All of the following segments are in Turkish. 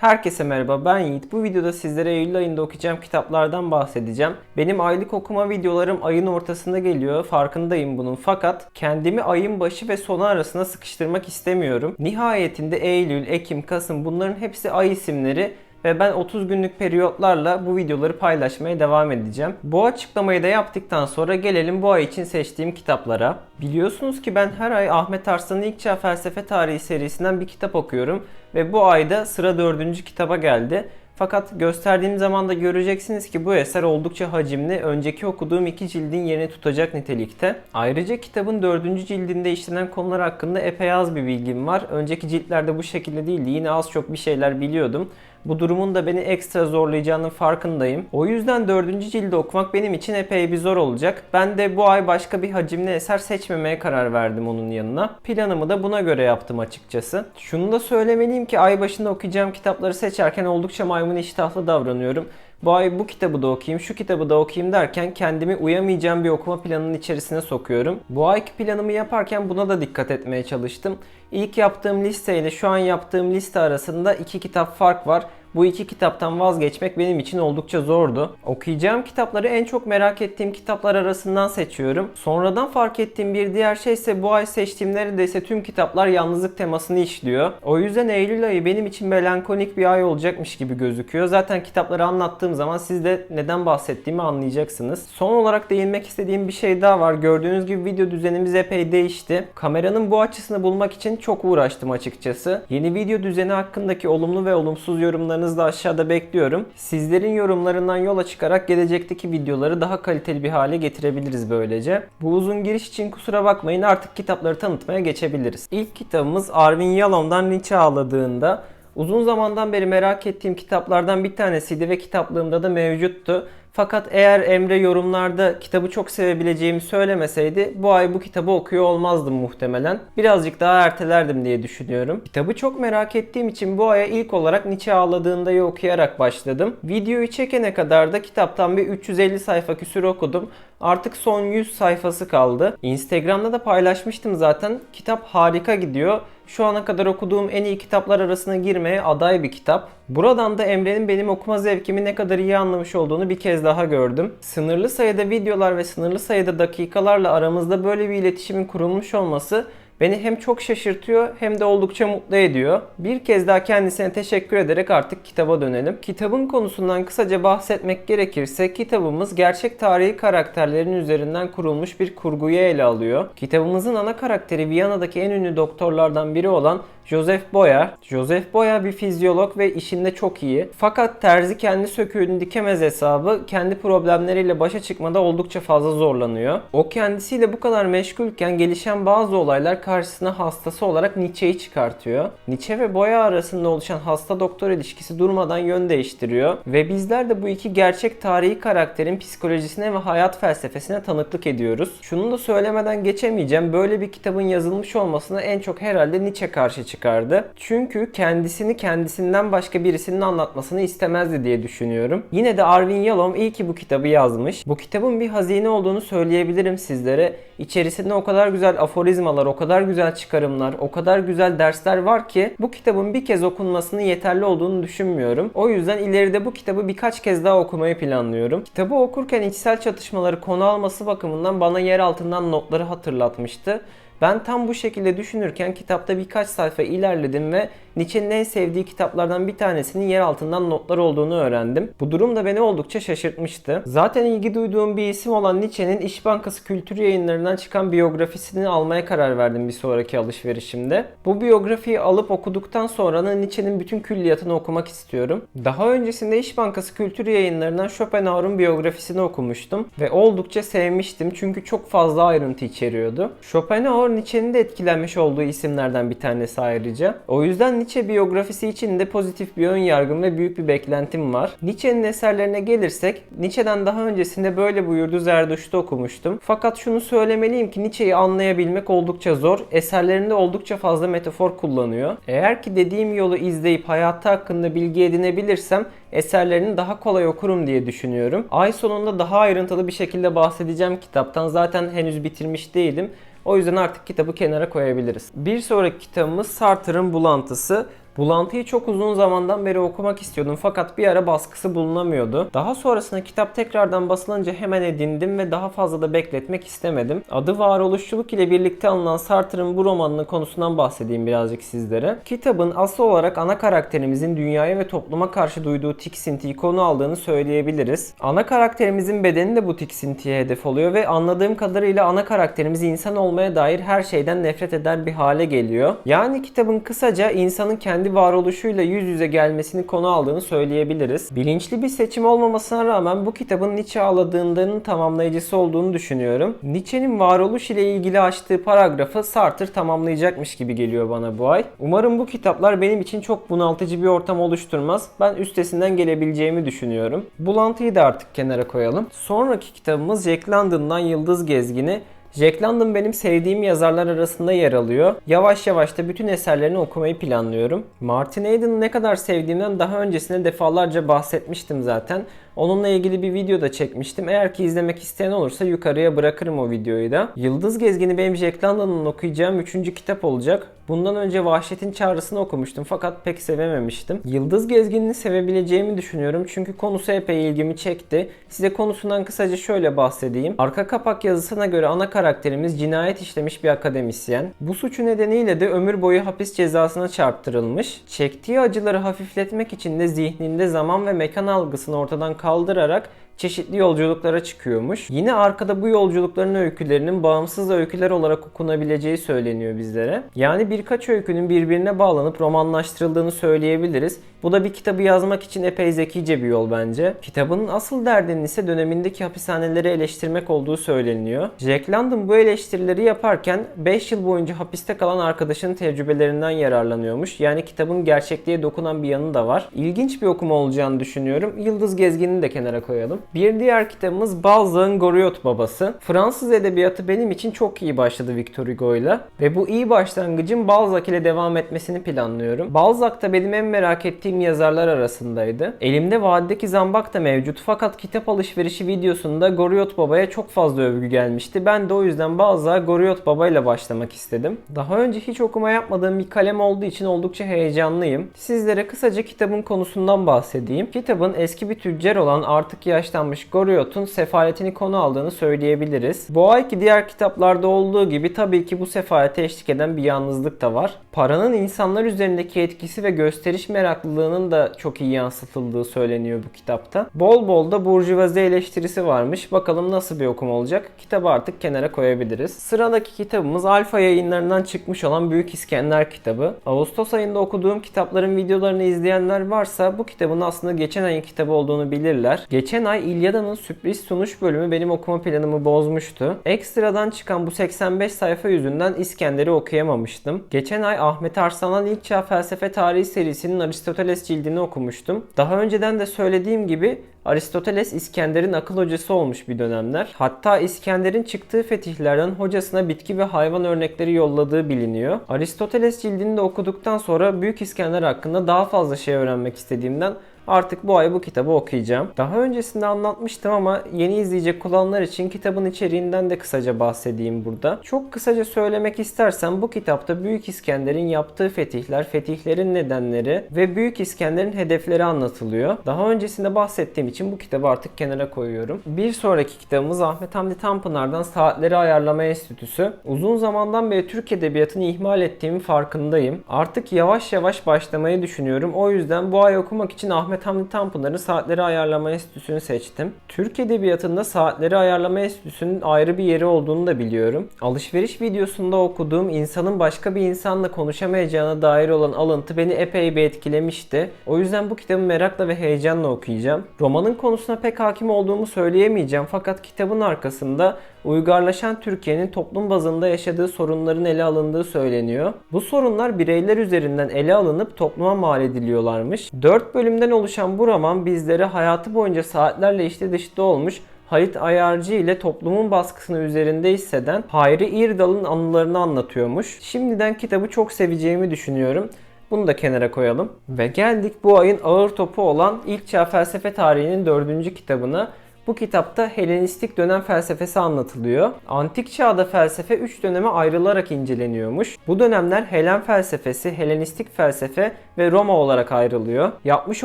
Herkese merhaba ben Yiğit. Bu videoda sizlere Eylül ayında okuyacağım kitaplardan bahsedeceğim. Benim aylık okuma videolarım ayın ortasında geliyor. Farkındayım bunun. Fakat kendimi ayın başı ve sonu arasına sıkıştırmak istemiyorum. Nihayetinde Eylül, Ekim, Kasım bunların hepsi ay isimleri ve ben 30 günlük periyotlarla bu videoları paylaşmaya devam edeceğim. Bu açıklamayı da yaptıktan sonra gelelim bu ay için seçtiğim kitaplara. Biliyorsunuz ki ben her ay Ahmet Arslan'ın İlk Çağ Felsefe Tarihi serisinden bir kitap okuyorum ve bu ayda sıra dördüncü kitaba geldi. Fakat gösterdiğim zaman da göreceksiniz ki bu eser oldukça hacimli, önceki okuduğum iki cildin yerini tutacak nitelikte. Ayrıca kitabın dördüncü cildinde işlenen konular hakkında epey az bir bilgim var. Önceki ciltlerde bu şekilde değildi, yine az çok bir şeyler biliyordum. Bu durumun da beni ekstra zorlayacağının farkındayım. O yüzden dördüncü cildi okumak benim için epey bir zor olacak. Ben de bu ay başka bir hacimli eser seçmemeye karar verdim onun yanına. Planımı da buna göre yaptım açıkçası. Şunu da söylemeliyim ki ay başında okuyacağım kitapları seçerken oldukça maymun iştahlı davranıyorum. Bu ay bu kitabı da okuyayım, şu kitabı da okuyayım derken kendimi uyamayacağım bir okuma planının içerisine sokuyorum. Bu ayki planımı yaparken buna da dikkat etmeye çalıştım. İlk yaptığım listeyle şu an yaptığım liste arasında iki kitap fark var. Bu iki kitaptan vazgeçmek benim için oldukça zordu. Okuyacağım kitapları en çok merak ettiğim kitaplar arasından seçiyorum. Sonradan fark ettiğim bir diğer şey ise bu ay seçtiğim neredeyse tüm kitaplar yalnızlık temasını işliyor. O yüzden Eylül ayı benim için melankolik bir ay olacakmış gibi gözüküyor. Zaten kitapları anlattığım zaman siz de neden bahsettiğimi anlayacaksınız. Son olarak değinmek istediğim bir şey daha var. Gördüğünüz gibi video düzenimiz epey değişti. Kameranın bu açısını bulmak için çok uğraştım açıkçası. Yeni video düzeni hakkındaki olumlu ve olumsuz yorumlarınızı da aşağıda bekliyorum. Sizlerin yorumlarından yola çıkarak gelecekteki videoları daha kaliteli bir hale getirebiliriz böylece. Bu uzun giriş için kusura bakmayın artık kitapları tanıtmaya geçebiliriz. İlk kitabımız Arvin Yalom'dan Nietzsche ağladığında Uzun zamandan beri merak ettiğim kitaplardan bir tanesiydi ve kitaplığımda da mevcuttu. Fakat eğer Emre yorumlarda kitabı çok sevebileceğimi söylemeseydi bu ay bu kitabı okuyor olmazdım muhtemelen. Birazcık daha ertelerdim diye düşünüyorum. Kitabı çok merak ettiğim için bu aya ilk olarak Nietzsche ağladığındayı okuyarak başladım. Videoyu çekene kadar da kitaptan bir 350 sayfa küsür okudum. Artık son 100 sayfası kaldı. Instagram'da da paylaşmıştım zaten. Kitap harika gidiyor şu ana kadar okuduğum en iyi kitaplar arasına girmeye aday bir kitap. Buradan da Emre'nin benim okuma zevkimi ne kadar iyi anlamış olduğunu bir kez daha gördüm. Sınırlı sayıda videolar ve sınırlı sayıda dakikalarla aramızda böyle bir iletişimin kurulmuş olması beni hem çok şaşırtıyor hem de oldukça mutlu ediyor. Bir kez daha kendisine teşekkür ederek artık kitaba dönelim. Kitabın konusundan kısaca bahsetmek gerekirse kitabımız gerçek tarihi karakterlerin üzerinden kurulmuş bir kurguyu ele alıyor. Kitabımızın ana karakteri Viyana'daki en ünlü doktorlardan biri olan Joseph Boyer. Joseph Boyer bir fizyolog ve işinde çok iyi. Fakat terzi kendi söküğünü dikemez hesabı kendi problemleriyle başa çıkmada oldukça fazla zorlanıyor. O kendisiyle bu kadar meşgulken gelişen bazı olaylar karşısına hastası olarak Nietzsche'yi çıkartıyor. Nietzsche ve Boya arasında oluşan hasta doktor ilişkisi durmadan yön değiştiriyor ve bizler de bu iki gerçek tarihi karakterin psikolojisine ve hayat felsefesine tanıklık ediyoruz. Şunu da söylemeden geçemeyeceğim. Böyle bir kitabın yazılmış olmasına en çok herhalde Nietzsche karşı çıkardı. Çünkü kendisini kendisinden başka birisinin anlatmasını istemezdi diye düşünüyorum. Yine de Arvin Yalom iyi ki bu kitabı yazmış. Bu kitabın bir hazine olduğunu söyleyebilirim sizlere. İçerisinde o kadar güzel aforizmalar, o kadar güzel çıkarımlar, o kadar güzel dersler var ki bu kitabın bir kez okunmasının yeterli olduğunu düşünmüyorum. O yüzden ileride bu kitabı birkaç kez daha okumayı planlıyorum. Kitabı okurken içsel çatışmaları konu alması bakımından bana yer altından notları hatırlatmıştı. Ben tam bu şekilde düşünürken kitapta birkaç sayfa ilerledim ve Nietzsche'nin en sevdiği kitaplardan bir tanesinin yer altından notlar olduğunu öğrendim. Bu durum da beni oldukça şaşırtmıştı. Zaten ilgi duyduğum bir isim olan Nietzsche'nin İş Bankası Kültür Yayınlarından çıkan biyografisini almaya karar verdim bir sonraki alışverişimde. Bu biyografiyi alıp okuduktan sonra da Nietzsche'nin bütün külliyatını okumak istiyorum. Daha öncesinde İş Bankası Kültür Yayınlarından Schopenhauer'un biyografisini okumuştum ve oldukça sevmiştim çünkü çok fazla ayrıntı içeriyordu. Schopenhauer Nietzsche'nin de etkilenmiş olduğu isimlerden bir tanesi ayrıca. O yüzden Nietzsche biyografisi için de pozitif bir ön yargım ve büyük bir beklentim var. Nietzsche'nin eserlerine gelirsek, Nietzsche'den daha öncesinde böyle buyurdu Zerdüşt'ü okumuştum. Fakat şunu söylemeliyim ki Nietzsche'yi anlayabilmek oldukça zor. Eserlerinde oldukça fazla metafor kullanıyor. Eğer ki dediğim yolu izleyip hayatı hakkında bilgi edinebilirsem eserlerini daha kolay okurum diye düşünüyorum. Ay sonunda daha ayrıntılı bir şekilde bahsedeceğim kitaptan. Zaten henüz bitirmiş değilim. O yüzden artık kitabı kenara koyabiliriz. Bir sonraki kitabımız Sartre'ın Bulantısı. Bulantıyı çok uzun zamandan beri okumak istiyordum fakat bir ara baskısı bulunamıyordu. Daha sonrasında kitap tekrardan basılınca hemen edindim ve daha fazla da bekletmek istemedim. Adı varoluşçuluk ile birlikte alınan Sartre'ın bu romanının konusundan bahsedeyim birazcık sizlere. Kitabın asıl olarak ana karakterimizin dünyaya ve topluma karşı duyduğu tiksintiyi konu aldığını söyleyebiliriz. Ana karakterimizin bedeni de bu tiksintiye hedef oluyor ve anladığım kadarıyla ana karakterimiz insan olmaya dair her şeyden nefret eder bir hale geliyor. Yani kitabın kısaca insanın kendi varoluşuyla yüz yüze gelmesini konu aldığını söyleyebiliriz. Bilinçli bir seçim olmamasına rağmen bu kitabın Nietzsche ağladığından tamamlayıcısı olduğunu düşünüyorum. Nietzsche'nin varoluş ile ilgili açtığı paragrafı Sartre tamamlayacakmış gibi geliyor bana bu ay. Umarım bu kitaplar benim için çok bunaltıcı bir ortam oluşturmaz. Ben üstesinden gelebileceğimi düşünüyorum. Bulantıyı da artık kenara koyalım. Sonraki kitabımız Jack London'dan Yıldız Gezgini. Jack London benim sevdiğim yazarlar arasında yer alıyor. Yavaş yavaş da bütün eserlerini okumayı planlıyorum. Martin Aiden'ı ne kadar sevdiğimden daha öncesinde defalarca bahsetmiştim zaten. Onunla ilgili bir video da çekmiştim. Eğer ki izlemek isteyen olursa yukarıya bırakırım o videoyu da. Yıldız Gezgini benim Jack London'ın okuyacağım 3. kitap olacak. Bundan önce Vahşet'in Çağrısı'nı okumuştum fakat pek sevememiştim. Yıldız Gezgini'ni sevebileceğimi düşünüyorum çünkü konusu epey ilgimi çekti. Size konusundan kısaca şöyle bahsedeyim. Arka kapak yazısına göre ana karakterimiz cinayet işlemiş bir akademisyen. Bu suçu nedeniyle de ömür boyu hapis cezasına çarptırılmış. Çektiği acıları hafifletmek için de zihninde zaman ve mekan algısını ortadan kaldırarak çeşitli yolculuklara çıkıyormuş. Yine arkada bu yolculukların öykülerinin bağımsız öyküler olarak okunabileceği söyleniyor bizlere. Yani birkaç öykünün birbirine bağlanıp romanlaştırıldığını söyleyebiliriz. Bu da bir kitabı yazmak için epey zekice bir yol bence. Kitabının asıl derdinin ise dönemindeki hapishaneleri eleştirmek olduğu söyleniyor. Jack London bu eleştirileri yaparken 5 yıl boyunca hapiste kalan arkadaşının tecrübelerinden yararlanıyormuş. Yani kitabın gerçekliğe dokunan bir yanı da var. İlginç bir okuma olacağını düşünüyorum. Yıldız Gezgin'i de kenara koyalım. Bir diğer kitabımız Balzac'ın Goriot Babası. Fransız edebiyatı benim için çok iyi başladı Victor Hugo ile ve bu iyi başlangıcın Balzac ile devam etmesini planlıyorum. Balzac da benim en merak ettiğim yazarlar arasındaydı. Elimde Vadideki Zambak da mevcut fakat kitap alışverişi videosunda Goriot Baba'ya çok fazla övgü gelmişti. Ben de o yüzden Balzac'a Goriot Baba ile başlamak istedim. Daha önce hiç okuma yapmadığım bir kalem olduğu için oldukça heyecanlıyım. Sizlere kısaca kitabın konusundan bahsedeyim. Kitabın eski bir tüccar olan artık yaşlanmış Goriot'un sefaletini konu aldığını söyleyebiliriz. Bu ayki diğer kitaplarda olduğu gibi tabii ki bu sefalete eşlik eden bir yalnızlık da var. Paranın insanlar üzerindeki etkisi ve gösteriş meraklılığının da çok iyi yansıtıldığı söyleniyor bu kitapta. Bol bol da burjuvazi eleştirisi varmış. Bakalım nasıl bir okuma olacak? Kitabı artık kenara koyabiliriz. Sıradaki kitabımız Alfa yayınlarından çıkmış olan Büyük İskender kitabı. Ağustos ayında okuduğum kitapların videolarını izleyenler varsa bu kitabın aslında geçen ayın kitabı olduğunu bilirler. Geçen ay İlyada'nın sürpriz sunuş bölümü benim okuma planımı bozmuştu. Ekstradan çıkan bu 85 sayfa yüzünden İskender'i okuyamamıştım. Geçen ay Ahmet Arslan'ın İlk Çağ Felsefe Tarihi serisinin Aristoteles cildini okumuştum. Daha önceden de söylediğim gibi Aristoteles İskender'in akıl hocası olmuş bir dönemler. Hatta İskender'in çıktığı fetihlerden hocasına bitki ve hayvan örnekleri yolladığı biliniyor. Aristoteles cildini de okuduktan sonra Büyük İskender hakkında daha fazla şey öğrenmek istediğimden Artık bu ay bu kitabı okuyacağım. Daha öncesinde anlatmıştım ama yeni izleyecek olanlar için kitabın içeriğinden de kısaca bahsedeyim burada. Çok kısaca söylemek istersem bu kitapta Büyük İskender'in yaptığı fetihler, fetihlerin nedenleri ve Büyük İskender'in hedefleri anlatılıyor. Daha öncesinde bahsettiğim için bu kitabı artık kenara koyuyorum. Bir sonraki kitabımız Ahmet Hamdi Tanpınar'dan Saatleri Ayarlama Enstitüsü. Uzun zamandan beri Türk Edebiyatı'nı ihmal ettiğimin farkındayım. Artık yavaş yavaş başlamayı düşünüyorum. O yüzden bu ay okumak için Ahmet Hamdi Tanpınar'ın Saatleri Ayarlama Enstitüsü'nü seçtim. Türk Edebiyatı'nda Saatleri Ayarlama Enstitüsü'nün ayrı bir yeri olduğunu da biliyorum. Alışveriş videosunda okuduğum insanın başka bir insanla konuşamayacağına dair olan alıntı beni epey bir etkilemişti. O yüzden bu kitabı merakla ve heyecanla okuyacağım. Romanın konusuna pek hakim olduğumu söyleyemeyeceğim fakat kitabın arkasında uygarlaşan Türkiye'nin toplum bazında yaşadığı sorunların ele alındığı söyleniyor. Bu sorunlar bireyler üzerinden ele alınıp topluma mal ediliyorlarmış. 4 bölümden oluşan bu roman bizlere hayatı boyunca saatlerle işte dışta olmuş Halit Ayarcı ile toplumun baskısını üzerinde hisseden Hayri İrdal'ın anılarını anlatıyormuş. Şimdiden kitabı çok seveceğimi düşünüyorum. Bunu da kenara koyalım. Ve geldik bu ayın ağır topu olan İlk Çağ Felsefe Tarihi'nin dördüncü kitabına. Bu kitapta Helenistik dönem felsefesi anlatılıyor. Antik çağda felsefe 3 döneme ayrılarak inceleniyormuş. Bu dönemler Helen felsefesi, Helenistik felsefe ve Roma olarak ayrılıyor. Yapmış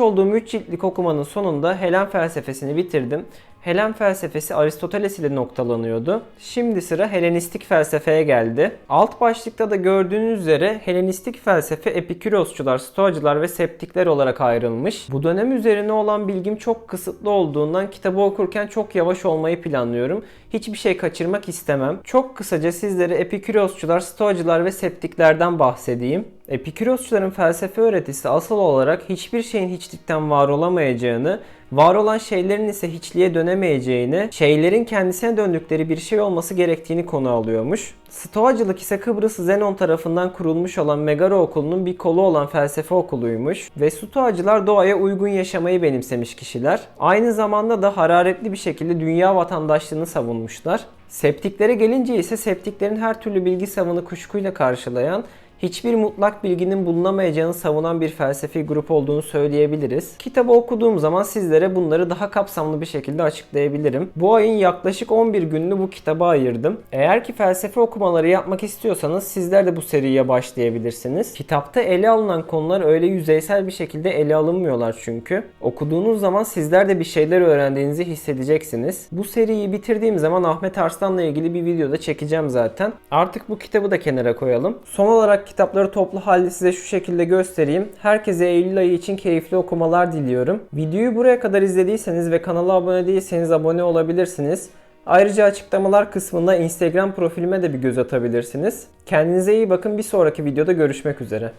olduğum 3 ciltlik okumanın sonunda Helen felsefesini bitirdim. Helen felsefesi Aristoteles ile noktalanıyordu. Şimdi sıra Helenistik felsefeye geldi. Alt başlıkta da gördüğünüz üzere Helenistik felsefe Epikürosçular, Stoacılar ve Septikler olarak ayrılmış. Bu dönem üzerine olan bilgim çok kısıtlı olduğundan kitabı okurken çok yavaş olmayı planlıyorum. Hiçbir şey kaçırmak istemem. Çok kısaca sizlere Epikürosçular, Stoacılar ve Septiklerden bahsedeyim. Epikürosçuların felsefe öğretisi asıl olarak hiçbir şeyin hiçlikten var olamayacağını, var olan şeylerin ise hiçliğe dönemeyeceğini, şeylerin kendisine döndükleri bir şey olması gerektiğini konu alıyormuş. Stoacılık ise Kıbrıs Zenon tarafından kurulmuş olan Megara okulunun bir kolu olan felsefe okuluymuş ve Stoacılar doğaya uygun yaşamayı benimsemiş kişiler. Aynı zamanda da hararetli bir şekilde dünya vatandaşlığını savunmuşlar. Septiklere gelince ise septiklerin her türlü bilgi savını kuşkuyla karşılayan hiçbir mutlak bilginin bulunamayacağını savunan bir felsefi grup olduğunu söyleyebiliriz. Kitabı okuduğum zaman sizlere bunları daha kapsamlı bir şekilde açıklayabilirim. Bu ayın yaklaşık 11 gününü bu kitaba ayırdım. Eğer ki felsefe okumaları yapmak istiyorsanız sizler de bu seriye başlayabilirsiniz. Kitapta ele alınan konular öyle yüzeysel bir şekilde ele alınmıyorlar çünkü. Okuduğunuz zaman sizler de bir şeyler öğrendiğinizi hissedeceksiniz. Bu seriyi bitirdiğim zaman Ahmet Arslan'la ilgili bir videoda çekeceğim zaten. Artık bu kitabı da kenara koyalım. Son olarak kitapları toplu halde size şu şekilde göstereyim. Herkese Eylül ayı için keyifli okumalar diliyorum. Videoyu buraya kadar izlediyseniz ve kanala abone değilseniz abone olabilirsiniz. Ayrıca açıklamalar kısmında Instagram profilime de bir göz atabilirsiniz. Kendinize iyi bakın. Bir sonraki videoda görüşmek üzere.